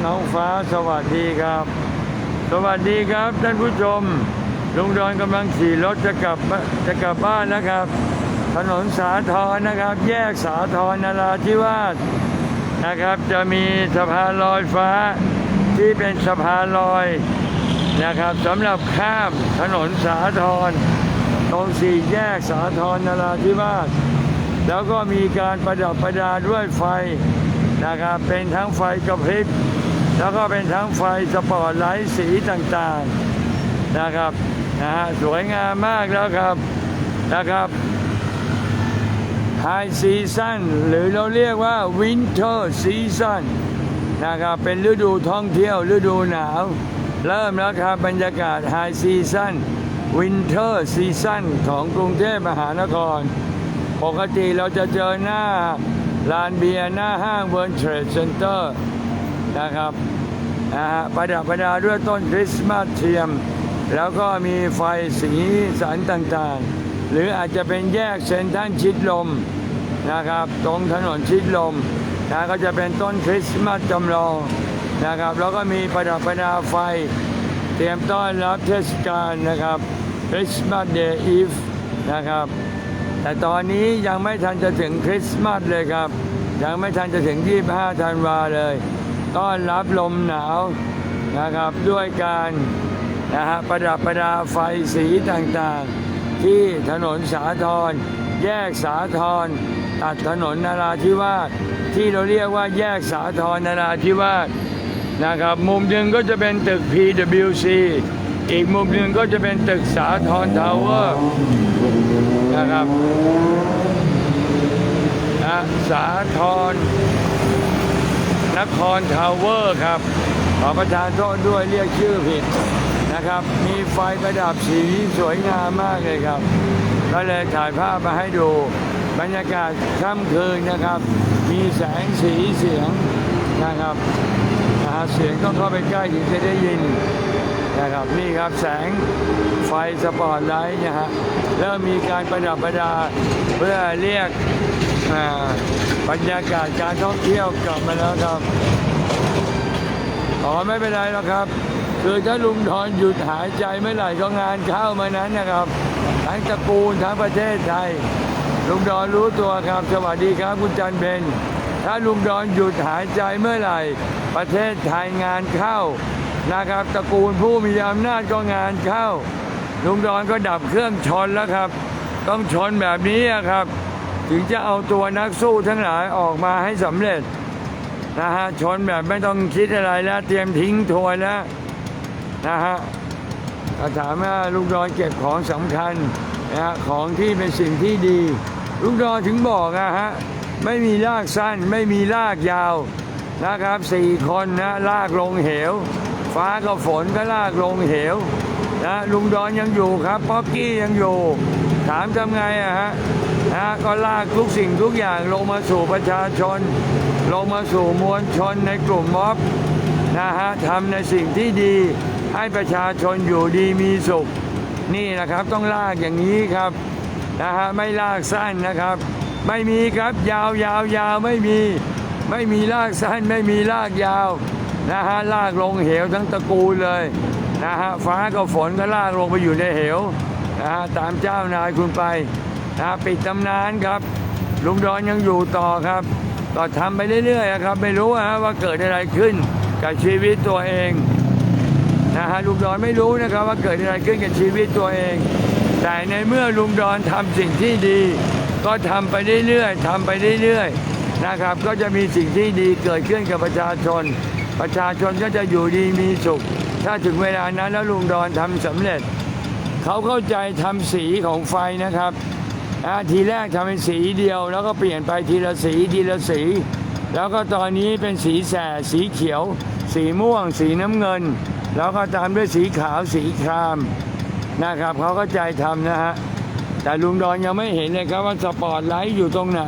ท้องฟ้าสวัสดีครับ สวัสดีครับท่านผู้ชมลุงดอนกำลังขี่รถจะกลับจะกลับบ้านนะครับ ถนนสาทรนะครับ แยกสาทรนราธิวาสนะครับ จะมีสะพานลอยฟ้าที่เป็นสะพานลอยนะครับสำหรับข้ามถนนสาทรตรงสี่แยกสาทรนราธิวาสแล้วก็มีการประดับประดาด้วยไฟนะครับ เป็นทั้งไฟกระพริบ แล้วก็เป็นทั้งไฟสปอร์ตไลท์สีต่างๆนะครับนะฮะสวยงามมากแล้วครับนะครับไฮซีซั่นหรือเราเรียกว่าวินเทอร์ซีซั่นนะครับเป็นฤดูท่องเที่ยวฤดูหนาว เริ่มแล้วครับบรรยากาศไฮซีซั่นวินเทอร์ซีซั่นของกรุงเทพมหานคร ปกติเราจะเจอหน้าลานเบียร์หน้าห้างเวิร์นเทรดเซ็นเตอร์ นะครับนะฮะประดับประดาด้วยต้นคริสต์มาสเทียม แล้วก็มีไฟสีสันต่างๆ หรืออาจจะเป็นแยกเซนทันชิดลมนะครับ ตรงถนนชิดลมนะก็จะเป็นต้นคริสต์มาสจำลองนะครับ แล้วก็มีประดับประดาไฟ เตรียมต้อนรับเทศกาลนะครับคริสต์มาสเดย์อีฟนะครับ แต่ตอนนี้ยังไม่ทันจะถึงคริสต์มาสเลยครับ ยังไม่ทันจะถึง 25 ธันวาเลย ต้อนรับลมหนาวนะครับด้วยการนะฮะประดับประดาไฟสีต่างๆ ที่ถนนสาทรแยกสาทรตัดถนนนาราธิวาสที่เราเรียกว่าแยกสาทรนาราธิวาสนะครับมุมหนึ่งก็จะเป็นตึก PWC อีกมุมหนึ่งก็จะเป็นตึกสาทรทาวเวอร์นะครับนะสาทร ครทาวเวอร์ครับ ขอประทานโทษด้วยเรียกชื่อผิดนะครับ มีไฟประดับสีสวยงามมากเลยครับ ก็เลยถ่ายภาพมาให้ดู บรรยากาศค่ำคืนนะครับ มีแสงสีเสียงนะครับเสียงต้องเข้าไปใกล้ถึงจะได้ยินนะครับนี่ครับแสงไฟสปอร์ตไลท์นะฮะเริ่มมีการประดับประดาเพื่อเรียกอ่า บรรยากาศการท่องเที่ยวกลับมาแล้วครับอ๋อไม่เป็นไรหรอกครับ คือถ้าลุงทอนหยุดหายใจเมื่อไหร่ก็งานเข้ามานั้นนะครับ ทั้งตระกูลทั้งประเทศไทย ลุงดอนรู้ตัวครับ สวัสดีครับคุณจันเบนถ้าลุงดอนหยุดหายใจเมื่อไหร่ ประเทศไทยงานเข้านะครับตระกูลผู้มีอำนาจก็งานเข้า ลุงดอนก็ดับเครื่องชนแล้วครับ ต้องชนแบบนี้อะครับ ถึงจะเอาตัวนักสู้ทั้งหลายออกมาให้สำเร็จนะฮะชนแบบไม่ต้องคิดอะไรแล้ว เตรียมทิ้งทวนแล้วนะฮะถ้าถามว่าลุงดอนเก็บของสำคัญนะฮะของที่เป็นสิ่งที่ดีลุงดอนถึงบอกนะฮะไม่มีลากสั้นไม่มีลากยาวนะครับสี่คนนะลากลงเหว ฟ้ากับฝนก็ลากลงเหวนะลุงดอนยังอยู่ครับป๊อกกี้ยังอยู่ ถามทำไงอะฮะ นะก็ลากทุกสิ่งทุกอย่างลงมาสู่ประชาชน ลงมาสู่มวลชนในกลุ่มม็อบนะฮะทำในสิ่งที่ดีให้ประชาชนอยู่ดีมีสุข นี่นะครับต้องลากอย่างนี้ครับนะฮะไม่ลากสั้นนะครับ ไม่มีครับยาวยาวยาวไม่มี ไม่มีลากสั้นไม่มีลากยาวนะฮะลากลงเหวทั้งตระกูลเลยนะฮะฟ้ากับฝนก็ลากลงไปอยู่ในเหวนะฮะตามเจ้านายคุณไป นะฮะปิดตำนานครับ ลุงดอนยังอยู่ต่อครับก็ทำไปเรื่อยๆครับ ไม่รู้ฮะว่าเกิดอะไรขึ้นกับชีวิตตัวเองนะฮะลุงดอนไม่รู้นะครับว่าเกิดอะไรขึ้นกับชีวิตตัวเอง แต่ในเมื่อลุงดอนทำสิ่งที่ดี ก็ทำไปเรื่อยๆทำไปเรื่อยๆนะครับ ก็จะมีสิ่งที่ดีเกิดขึ้นกับประชาชน ประชาชนก็จะอยู่ดีมีสุข ถ้าถึงเวลานั้นแล้วลุงดอนทำสำเร็จ เขาเข้าใจทำสีของไฟนะครับ ทีแรกทำเป็นสีเดียว แล้วก็เปลี่ยนไปทีละสีทีละสี แล้วก็ตอนนี้เป็นสีแสดสีเขียว สีม่วง สีน้ำเงิน แล้วก็ตามด้วยสีขาวสีครามนะครับเขาก็ใจทำนะฮะแต่ลุงดอนยังไม่เห็นเลยครับว่าสปอร์ตไลท์อยู่ตรงไหน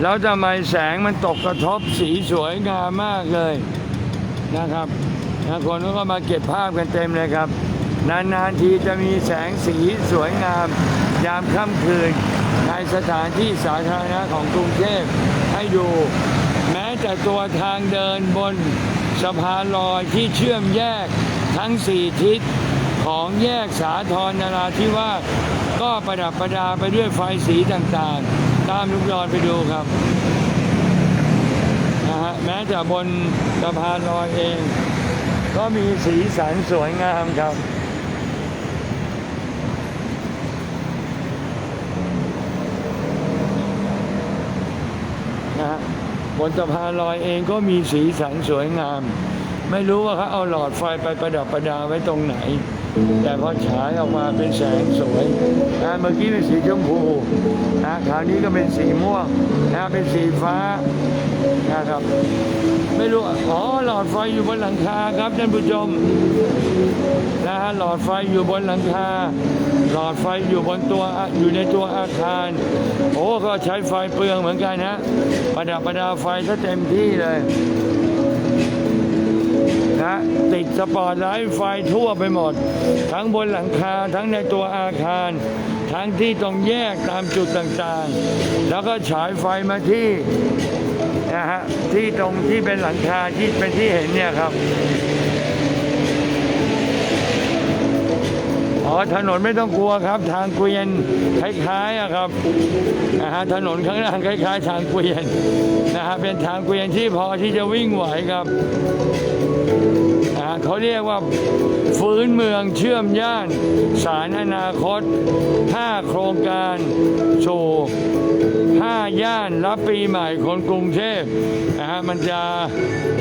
แล้วทำไมแสงมันตกกระทบสีสวยงามมากเลยนะครับนะคนก็มาเก็บภาพกันเต็มเลยครับ นานๆทีจะมีแสงสีสวยงาม ยามค่ำคืน ในสถานที่สาธารณะของกรุงเทพให้ดู แม้แต่ตัวทางเดินบนสะพานลอยที่เชื่อมแยกทั้งสี่ทิศของแยกสาทรนราธิวาสก็ประดับประดาไปด้วยไฟสีต่างๆ ตามลูกยอนไปดูครับนะฮะแม้แต่บนสะพานลอยเอง ก็มีสีสันสวยงามครับ นะฮะ บนสะพานลอยเองก็มีสีสันสวยงาม ไม่รู้ว่าเขาเอาหลอดไฟไปประดับประดาไว้ตรงไหน แต่พอฉายออกมาเป็นแสงสวยนะเมื่อกี้เป็นสีชมพูนะคราวนี้ก็เป็นสีม่วงนะเป็นสีฟ้านะครับ ไม่รู้อ๋อหลอดไฟอยู่บนหลังคาครับท่านผู้ชมนะฮะหลอดไฟอยู่บนหลังคา หลอดไฟอยู่บนตัวอยู่ในตัวอาคาร โอ้ก็ใช้ไฟเปลืองเหมือนกันนะประดับประดาไฟซะเต็มที่เลย นะติดสปอตไลท์ไฟทั่วไปหมด ทั้งบนหลังคาทั้งในตัวอาคาร ทั้งที่ตรงแยกตามจุดต่างๆ แล้วก็ฉายไฟมาที่นะฮะที่ตรงที่เป็นหลังคาที่เป็นที่เห็นเนี่ยครับอ๋อถนนไม่ต้องกลัวครับ ทางเกวียนคล้ายๆอะครับนะฮะถนนข้างล่างคล้าย ๆ ทางเกวียนนะฮะเป็นทางเกวียนที่พอที่จะวิ่งไหวครับ เขาเรียกว่าฟื้นเมืองเชื่อมย่าน สารอนาคต 5 โครงการโชว์ห้าย่านรับปีใหม่คนกรุงเทพนะฮะมันจะ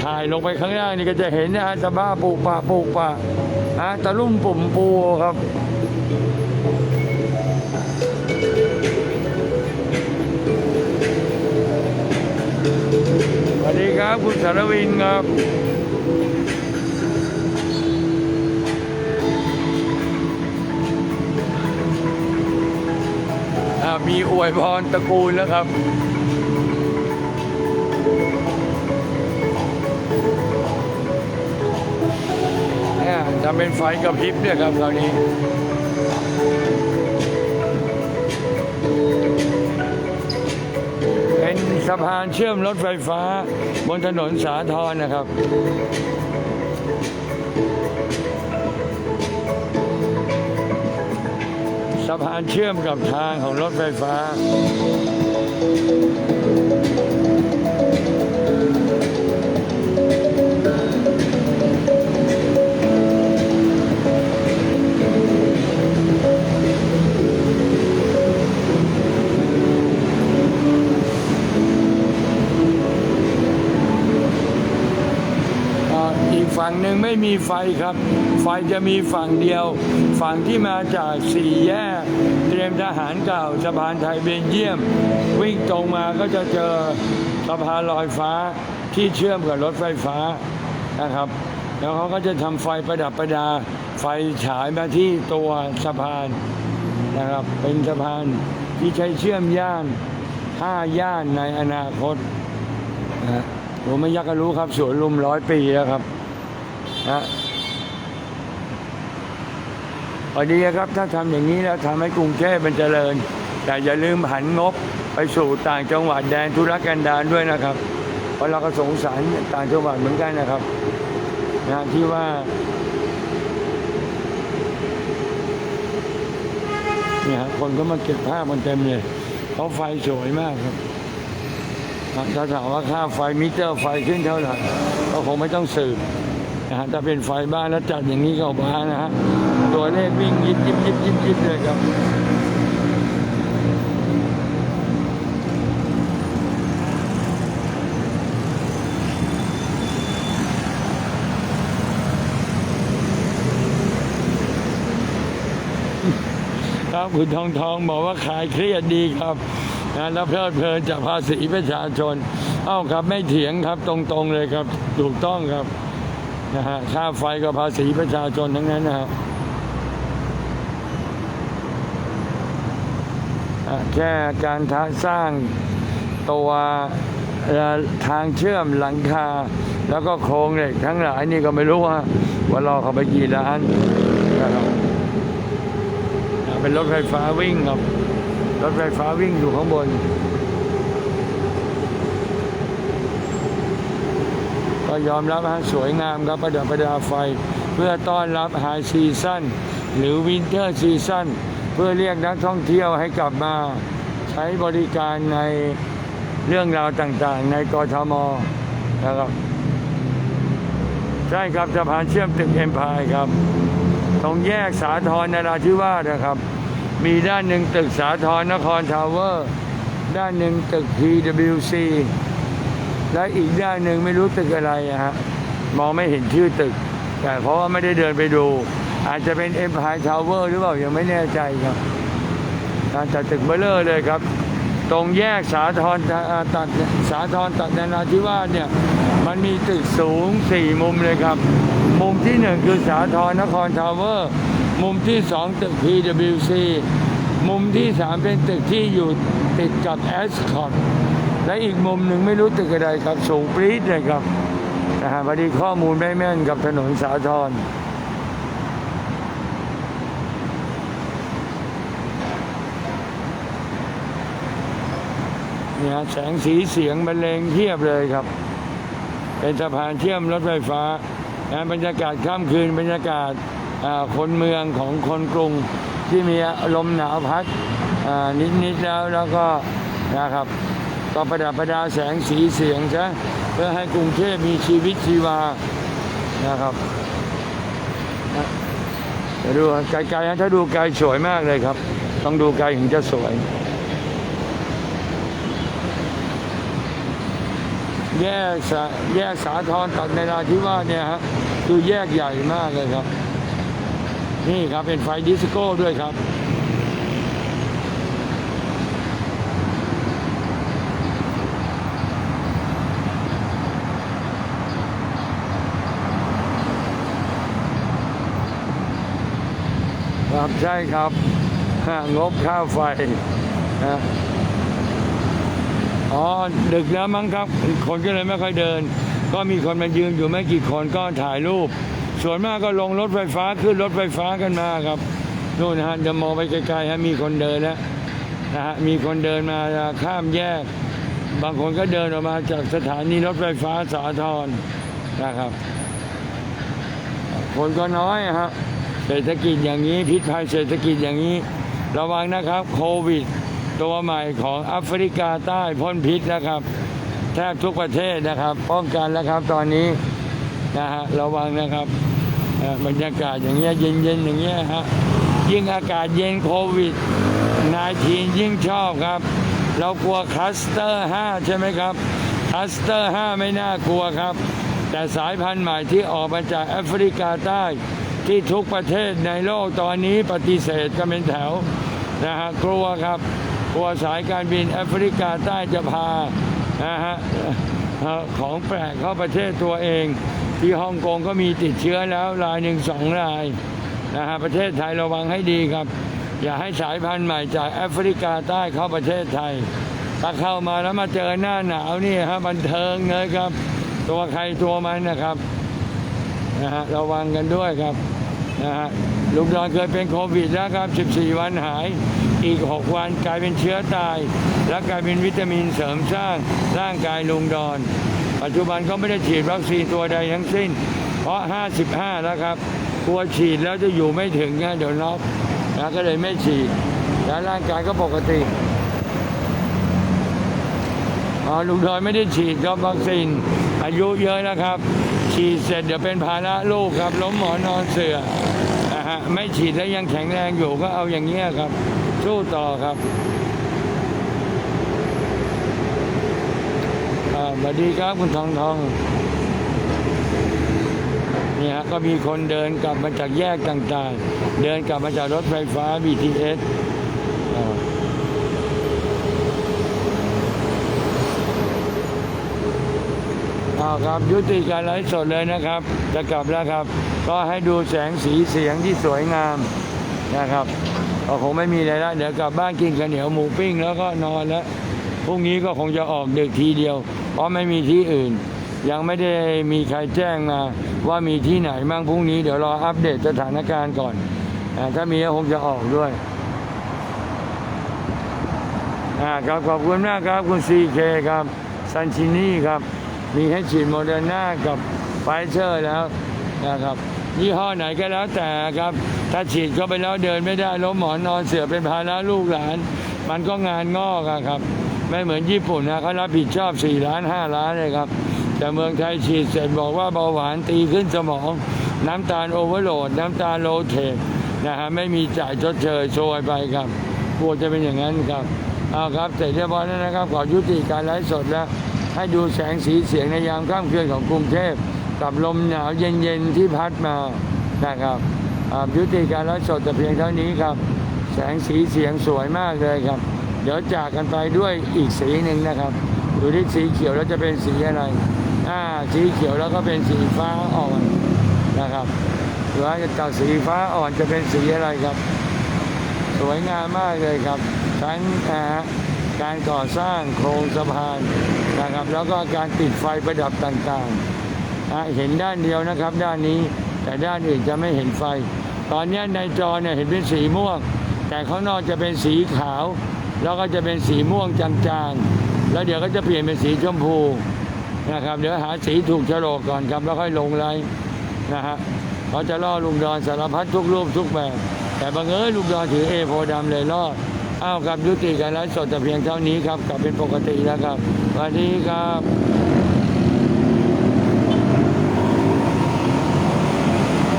ถ่ายลงไปข้างล่างนี่ก็จะเห็นนะฮะตะบ้าปลูกป่าปลูกป่าฮะตะลุ่มปุ่มปูครับสวัสดีครับคุณสารวินครับ มีอวยพรตระกูลแล้วครับเนี่ยทำเป็นไฟกระพริบเนี่ยครับคราวนี้เป็นสะพานเชื่อมรถไฟฟ้าบนถนนสาทรนะครับ สะพานเชื่อมกับทางของรถไฟฟ้าอ่า ฝั่งหนึ่งไม่มีไฟครับ ไฟจะมีฝั่งเดียว ฝั่งที่มาจากสี่แยก เตรียมทหารเก่าสะพานไทยเบนเยียม วิ่งตรงมาก็จะเจอสะพานลอยฟ้าที่เชื่อมกับรถไฟฟ้านะครับ แล้วเขาก็จะทำไฟประดับประดา ไฟฉายมาที่ตัวสะพานนะครับ เป็นสะพานที่ใช้เชื่อมย่านห้าย่านในอนาคตนะผมไม่อยักก็รู้ครับสวนลุมร้อยปีแล้วครับ นะพอดีครับถ้าทำอย่างนี้แล้วทำให้กรุงเทพมันเจริญ แต่อย่าลืมหันงบไปสู่ต่างจังหวัดแดนธุรกันดารด้วยนะครับเพราะเราก็สงสารต่างจังหวัดเหมือนกันนะครับนะที่ว่าเนี่ยฮะคนก็มาเก็บภาพมันเต็มเลยเพราะไฟสวยมากครับถ้าถามว่าค่าไฟมิเตอร์ไฟขึ้นเท่าไหร่ก็คงไม่ต้องสืบ นะฮะถ้าเป็นไฟบ้านแล้วจัดอย่างนี้ก็บ้านนะฮะตัวเลขวิ่งยิบยิบยิบยิบยิบเลยครับครับคุณทองทองบอกว่าขายเครียดดีครับนะแล้วเพลิดเพลินจากภาษีประชาชน เอ้าครับไม่เถียงครับตรงๆเลยครับ ถูกต้องครับ นะฮะค่าไฟกับภาษีประชาชนทั้งนั้นนะฮะแค่การทาสร้างตัวทางเชื่อมหลังคา แล้วก็โครงเหล็กทั้งหลายนี่ก็ไม่รู้ว่าว่ารอเขาไปกี่ล้านนะครับเป็นรถไฟฟ้าวิ่งครับ รถไฟฟ้าวิ่งอยู่ข้างบน ก็ยอมรับฮะสวยงามครับประดับประดาไฟ เพื่อต้อนรับไฮซีซั่นหรือวินเทอร์ซีซั่นเพื่อเรียกนักท่องเที่ยวให้กลับมา ใช้บริการในเรื่องราวต่างๆ ในกทมนะครับใช่ครับสะพานเชื่อมตึกเอ็มพายครับ ตรงแยกสาทรนราธิวาสนะครับ มีด้านหนึ่งตึกสาทรนครทาวเวอร์ ด้านหนึ่งตึก PWC และอีกด้านหนึ่งไม่รู้ตึกอะไรอะฮะมองไม่เห็นชื่อตึก แต่เพราะว่าไม่ได้เดินไปดู อาจจะเป็นเอ็มพายทาวเวอร์หรือเปล่ายังไม่แน่ใจครับการจัดตึกเบลเลอร์เลยครับ ตรงแยกสาทรตัดสาทรตัดนราธิวาสเนี่ยมันมีตึกสูงสี่มุมเลยครับ มุมที่หนึ่งคือสาทรนครทาวเวอร์ มุมที่สองตึก PWC มุมที่สามเป็นตึกที่อยู่ติดกับแอสคอต และอีกมุมหนึ่งไม่รู้ตึกอะไรครับสูงปรี๊ดเลยครับนะฮะพอดีข้อมูลไม่แม่นกับถนนสาทรเนี่ยแสงสีเสียงบรรเลงเทียบเลยครับ เป็นสะพานเชื่อมรถไฟฟ้านะบรรยากาศค่ำคืนบรรยากาศอ่าคนเมืองของคนกรุงที่มีลมหนาวพัดอ่านิดๆแล้วแล้วก็นะครับ ก็ประดับประดาแสงสีเสียงซะเพื่อให้กรุงเทพมีชีวิตชีวานะครับนะดูไกลๆนะถ้าดูไกลสวยมากเลยครับ ต้องดูไกลถึงจะสวย แยกสาแยกสาทรตัดในราธิวาสเนี่ยฮะคือแยกใหญ่มากเลยครับ นี่ครับเป็นไฟดิสโก้ด้วยครับ ครับใช่ครับงบค่าไฟนะอ๋อดึกแล้วมั้งครับ คนก็เลยไม่ค่อยเดิน ก็มีคนมายืนอยู่ไม่กี่คนก็ถ่ายรูป ส่วนมากก็ลงรถไฟฟ้าขึ้นรถไฟฟ้ากันมาครับนู่นนะฮะจะมองไปไกลๆฮะมีคนเดินแล้วนะฮะมีคนเดินมาข้ามแยก บางคนก็เดินออกมาจากสถานีรถไฟฟ้าสาทรนะครับ คนก็น้อยฮะ เศรษฐกิจอย่างนี้พิษภัยเศรษฐกิจอย่างนี้ ระวังนะครับโควิด ตัวใหม่ของแอฟริกาใต้พ่นพิษนะครับ แทบทุกประเทศนะครับ ป้องกันแล้วครับตอนนี้นะฮะระวังนะครับบรรยากาศอย่างเงี้ยเย็นๆอย่างเงี้ยฮะยิ่งอากาศเย็นโควิด19ยิ่งชอบครับ เรากลัวคลัสเตอร์ 5 ใช่ไหมครับคลัสเตอร์ 5 ไม่น่ากลัวครับ แต่สายพันธุ์ใหม่ที่ออกมาจากแอฟริกาใต้ ที่ทุกประเทศในโลกตอนนี้ปฏิเสธกันเป็นแถวนะฮะกลัวครับกลัวสายการบินแอฟริกาใต้จะพานะฮะของแปลกเข้าประเทศตัวเอง ที่ฮ่องกงก็มีติดเชื้อแล้วรายหนึ่งสองรายนะฮะประเทศไทยระวังให้ดีครับ อย่าให้สายพันธุ์ใหม่จากแอฟริกาใต้เข้าประเทศไทยถ้าเข้ามาแล้วมาเจอหน้าหนาวนี่ฮะบันเทิงเลยครับ ตัวใครตัวมันนะครับนะฮะระวังกันด้วยครับ นะฮะลุงดอนเคยเป็นโควิดแล้วครับ 14 วันหาย อีก 6 วันกลายเป็นเชื้อตาย และกลายเป็นวิตามินเสริมสร้างร่างกายลุงดอน ปัจจุบันก็ไม่ได้ฉีดวัคซีนตัวใดทั้งสิ้น เพราะ 55 แล้วครับกลัวฉีดแล้วจะอยู่ไม่ถึงนะเดี๋ยวน็อกนะก็เลยไม่ฉีดแล้วร่างกายก็ปกติอ๋อลุงดอยไม่ได้ฉีดครับวัคซีนอายุเยอะแล้วครับ ฉีดเสร็จเดี๋ยวเป็นภาระลูกครับ ล้มหมอนนอนเสือนะ ฮะไม่ฉีดแล้วยังแข็งแรงอยู่ก็เอาอย่างเงี้ยครับ สู้ต่อครับสวัสดีครับคุณทองทองนี่ฮะก็มีคนเดินกลับมาจากแยกต่างๆ เดินกลับมาจากรถไฟฟ้า BTS เอาครับยุติการไลฟ์สดเลยนะครับ จะกลับแล้วครับ ก็ให้ดูแสงสีเสียงที่สวยงามนะครับก็คงไม่มีอะไรแล้วเดี๋ยวกลับบ้านกินข้าวเหนียวหมูปิ้งแล้วก็นอนแล้วพรุ่งนี้ก็คงจะออกดึกทีเดียว เพราะไม่มีที่อื่น ยังไม่ได้มีใครแจ้งมาว่ามีที่ไหนบ้างพรุ่งนี้เดี๋ยวรออัปเดตสถานการณ์ก่อนอถ้ามีก็คงจะออกด้วยอ่าครับขอบคุณมากครับคุณซีเคครับซันชินี่ครับ มีให้ฉีดโมเดอร์นากับไฟเซอร์แล้วนะครับ ยี่ห้อไหนก็แล้วแต่ครับ ถ้าฉีดเข้าไปแล้วเดินไม่ได้ล้มหมอนนอนเสือเป็นภาระลูกหลาน มันก็งานงอกอะครับ ไม่เหมือนญี่ปุ่นนะเขารับผิดชอบ 4 ล้าน 5 ล้านเลยครับ แต่เมืองไทยฉีดเสร็จบอกว่าเบาหวานตีขึ้นสมอง น้ำตาลโอเวอร์โหลด น้ำตาลโลเทคนะฮะไม่มีจ่ายชดเชยโชยไปครับกลัวจะเป็นอย่างนั้นครับเอาครับเสร็จเรียบร้อยแล้วนะครับ ขอยุติการไลฟ์สดแล้วให้ดูแสงสีเสียงในยามค่ำคืนของกรุงเทพ กับลมหนาวเย็นๆที่พัดมานะครับยุติการไลฟ์สดแต่เพียงเท่านี้ครับ แสงสีเสียงสวยมากเลยครับ เดี๋ยวจากกันไปด้วยอีกสีหนึ่งนะครับดูที่สีเขียวแล้วจะเป็นสีอะไรอ่าสีเขียวแล้วก็เป็นสีฟ้าอ่อนนะครับหรือว่าจากสีฟ้าอ่อนจะเป็นสีอะไรครับ สวยงามมากเลยครับทั้งการก่อสร้างโครงสะพานนะครับ แล้วก็การติดไฟประดับต่างๆ เห็นด้านเดียวนะครับ ด้านนี้ แต่ด้านอื่นจะไม่เห็นไฟ ตอนนี้ในจอเนี่ยเห็นเป็นสีม่วง แต่ข้างนอกจะเป็นสีขาว แล้วก็จะเป็นสีม่วงจางๆ แล้วเดี๋ยวก็จะเปลี่ยนเป็นสีชมพูนะครับ เดี๋ยวหาสีถูกฉลกก่อนครับแล้วค่อยลงไลน์นะฮะเขาจะล่อลุงดอนสารพัดทุกรูปทุกแบบ แต่บังเอิญลุงดอนถือเอโพดำเลยล่ออ้าวครับยุติการไลฟ์สดแต่เพียงเท่านี้ครับกลับเป็นปกติแล้วครับสวัสดีครับ